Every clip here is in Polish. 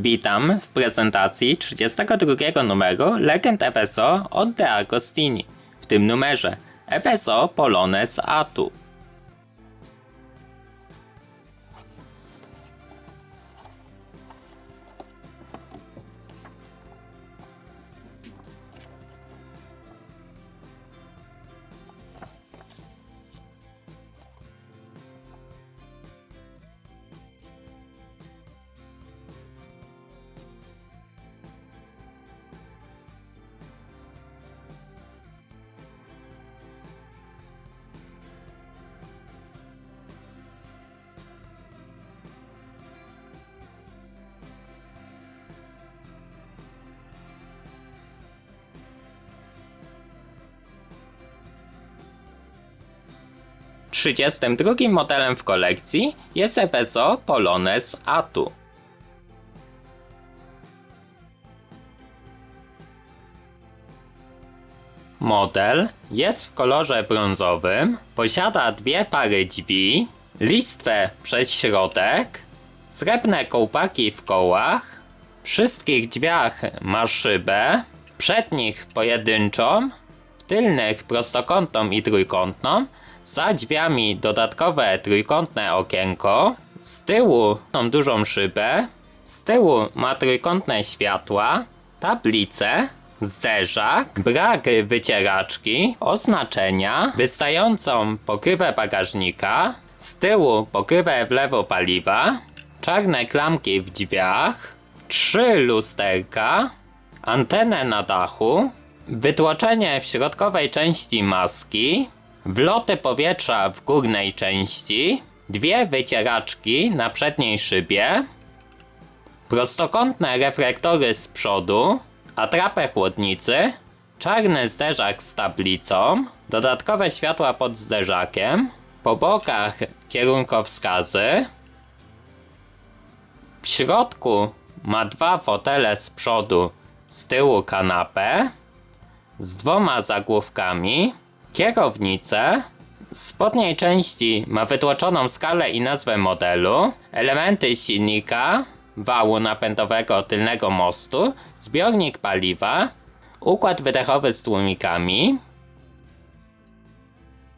Witam w prezentacji 32 numeru Legend FSO od De Agostini. W tym numerze FSO Polones Atu. Trzydziestym drugim modelem w kolekcji jest FSO Polones Atu. Model jest w kolorze brązowym, posiada dwie pary drzwi, listwę przez środek, srebrne kołpaki w kołach, w wszystkich drzwiach ma szybę, przednich pojedynczą, w tylnych prostokątną i trójkątną, za drzwiami dodatkowe trójkątne okienko, z tyłu tą dużą szybę, z tyłu ma trójkątne światła, tablicę, zderzak, brak wycieraczki, oznaczenia, wystającą pokrywę bagażnika, z tyłu pokrywę w lewo paliwa, czarne klamki w drzwiach, trzy lusterka, antenę na dachu, wytłoczenie w środkowej części maski, wloty powietrza w górnej części, dwie wycieraczki na przedniej szybie, prostokątne reflektory z przodu, atrapę chłodnicy, czarny zderzak z tablicą, dodatkowe światła pod zderzakiem, po bokach kierunkowskazy, w środku ma dwa fotele z przodu, z tyłu kanapę, z dwoma zagłówkami, kierownicę, spodniej części ma wytłoczoną skalę i nazwę modelu, elementy silnika, wału napędowego tylnego mostu, zbiornik paliwa, układ wydechowy z tłumikami.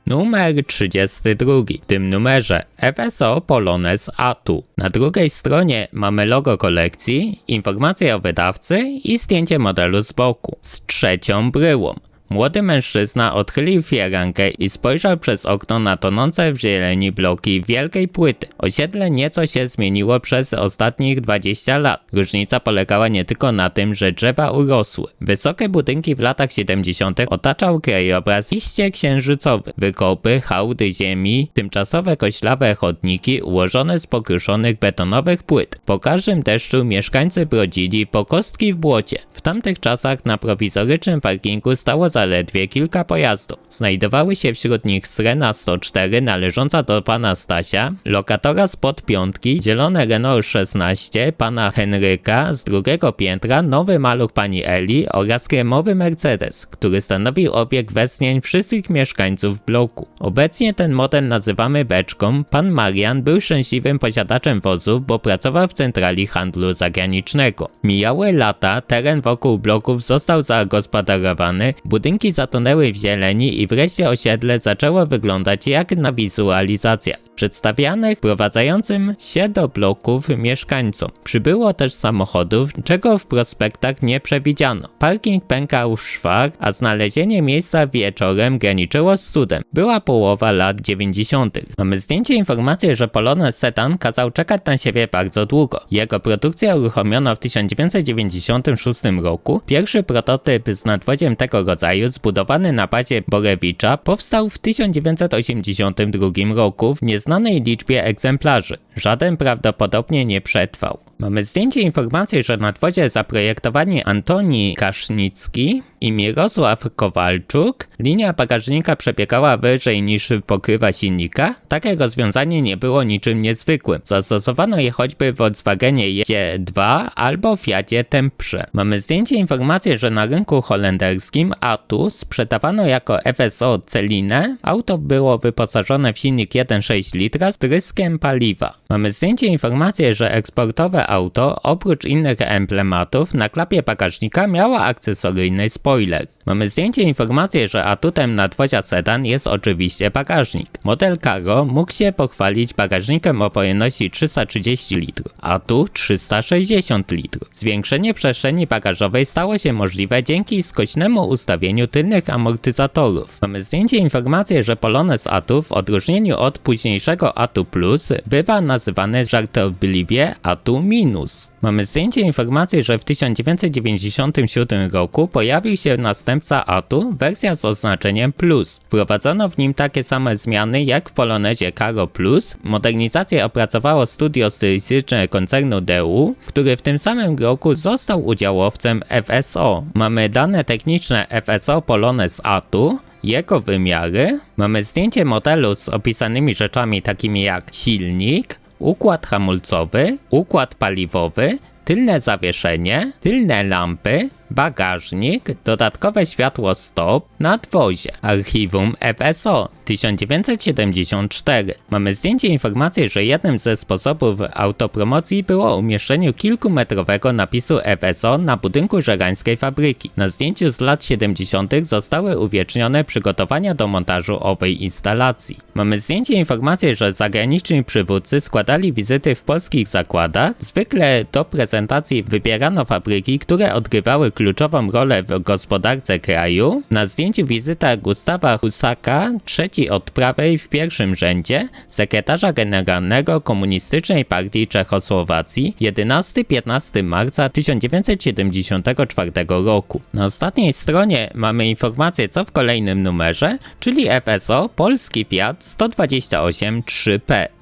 Numer 32. W tym numerze FSO Polones Atu. Na drugiej stronie mamy logo kolekcji, informacje o wydawcy i zdjęcie modelu z boku z trzecią bryłą. Młody mężczyzna odchylił firankę i spojrzał przez okno na tonące w zieleni bloki wielkiej płyty. Osiedle nieco się zmieniło przez ostatnich 20 lat. Różnica polegała nie tylko na tym, że drzewa urosły. Wysokie budynki w latach 70. otaczał krajobraz iście księżycowy. Wykopy, hałdy ziemi, tymczasowe koślawe chodniki ułożone z pokruszonych betonowych płyt. Po każdym deszczu mieszkańcy brodzili po kostki w błocie. W tamtych czasach na prowizorycznym parkingu stało zaledwie kilka pojazdów. Znajdowały się wśród nich Srena 104 należąca do pana Stasia, lokatora spod piątki, zielone Renault 16 pana Henryka, z drugiego piętra nowy maluch pani Eli oraz kremowy Mercedes, który stanowił obieg westchnień wszystkich mieszkańców bloku. Obecnie ten model nazywamy beczką. Pan Marian był szczęśliwym posiadaczem wozu, bo pracował w centrali handlu zagranicznego. Mijały lata, teren wokół bloków został zagospodarowany, budynki zatonęły w zieleni i wreszcie osiedle zaczęło wyglądać jak na wizualizacjach przedstawianych prowadzającym się do bloków mieszkańcom. Przybyło też samochodów, czego w prospektach nie przewidziano. Parking pękał w szwach, a znalezienie miejsca wieczorem graniczyło z cudem. Była połowa lat 90. Mamy zdjęcie informacji, że Polones Sedan kazał czekać na siebie bardzo długo. Jego produkcja uruchomiono w 1996 roku. Pierwszy prototyp z nadwoziem tego rodzaju, zbudowany na bazie Borewicza, powstał w 1982 roku w nieznanej liczbie egzemplarzy. Żaden prawdopodobnie nie przetrwał. Mamy zdjęcie informacji, że na dworze zaprojektowani Antoni Kasznicki i Mirosław Kowalczuk linia bagażnika przebiegała wyżej niż pokrywa silnika. Takie rozwiązanie nie było niczym niezwykłym. Zastosowano je choćby w Volkswagenie Jedzie 2 albo Fiacie Temprze. Mamy zdjęcie informacji, że na rynku holenderskim Atu sprzedawano jako FSO Celinę. Auto było wyposażone w silnik 1,6 litra z tryskiem paliwa. Mamy zdjęcie informacji, że eksportowe auto oprócz innych emblematów na klapie bagażnika miało akcesoryjny spoiler. Mamy zdjęcie informację, że atutem nadwozia sedan jest oczywiście bagażnik. Model Cargo mógł się pochwalić bagażnikiem o pojemności 330 litrów, a tu 360 litrów. Zwiększenie przestrzeni bagażowej stało się możliwe dzięki skośnemu ustawieniu tylnych amortyzatorów. Mamy zdjęcie informację, że Polones Atu w odróżnieniu od późniejszego Atu Plus bywa nazywany żartobliwie Atu Minus. Mamy zdjęcie informacji, że w 1997 roku pojawił się następca Atu, wersja z oznaczeniem Plus. Wprowadzono w nim takie same zmiany jak w Polonezie Caro Plus. Modernizację opracowało studio stylistyczne koncernu DU, który w tym samym roku został udziałowcem FSO. Mamy dane techniczne FSO Polones Atu, jego wymiary, mamy zdjęcie modelu z opisanymi rzeczami takimi jak silnik, układ hamulcowy, układ paliwowy, tylne zawieszenie, tylne lampy, bagażnik, dodatkowe światło stop, nadwozie, archiwum FSO 1974. Mamy zdjęcie informacji, że jednym ze sposobów autopromocji było umieszczenie kilkumetrowego napisu FSO na budynku żerańskiej fabryki. Na zdjęciu z lat 70. zostały uwiecznione przygotowania do montażu owej instalacji. Mamy zdjęcie informacji, że zagraniczni przywódcy składali wizyty w polskich zakładach. Zwykle do prezentacji wybierano fabryki, które odgrywały kluczową rolę w gospodarce kraju. Na zdjęciu wizyta Gustawa Husaka, trzeci od prawej w pierwszym rzędzie, sekretarza generalnego Komunistycznej Partii Czechosłowacji 11-15 marca 1974 roku. Na ostatniej stronie mamy informację co w kolejnym numerze, czyli FSO Polski Fiat 128 3P.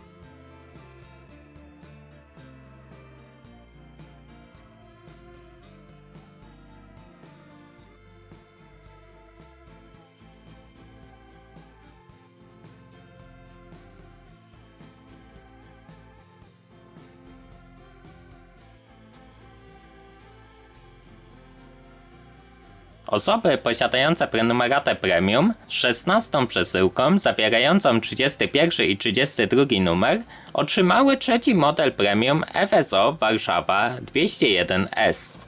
Osoby posiadające prenumeratę premium z 16 przesyłką zawierającą 31 i 32 numer otrzymały trzeci model premium FSO Warszawa 201S.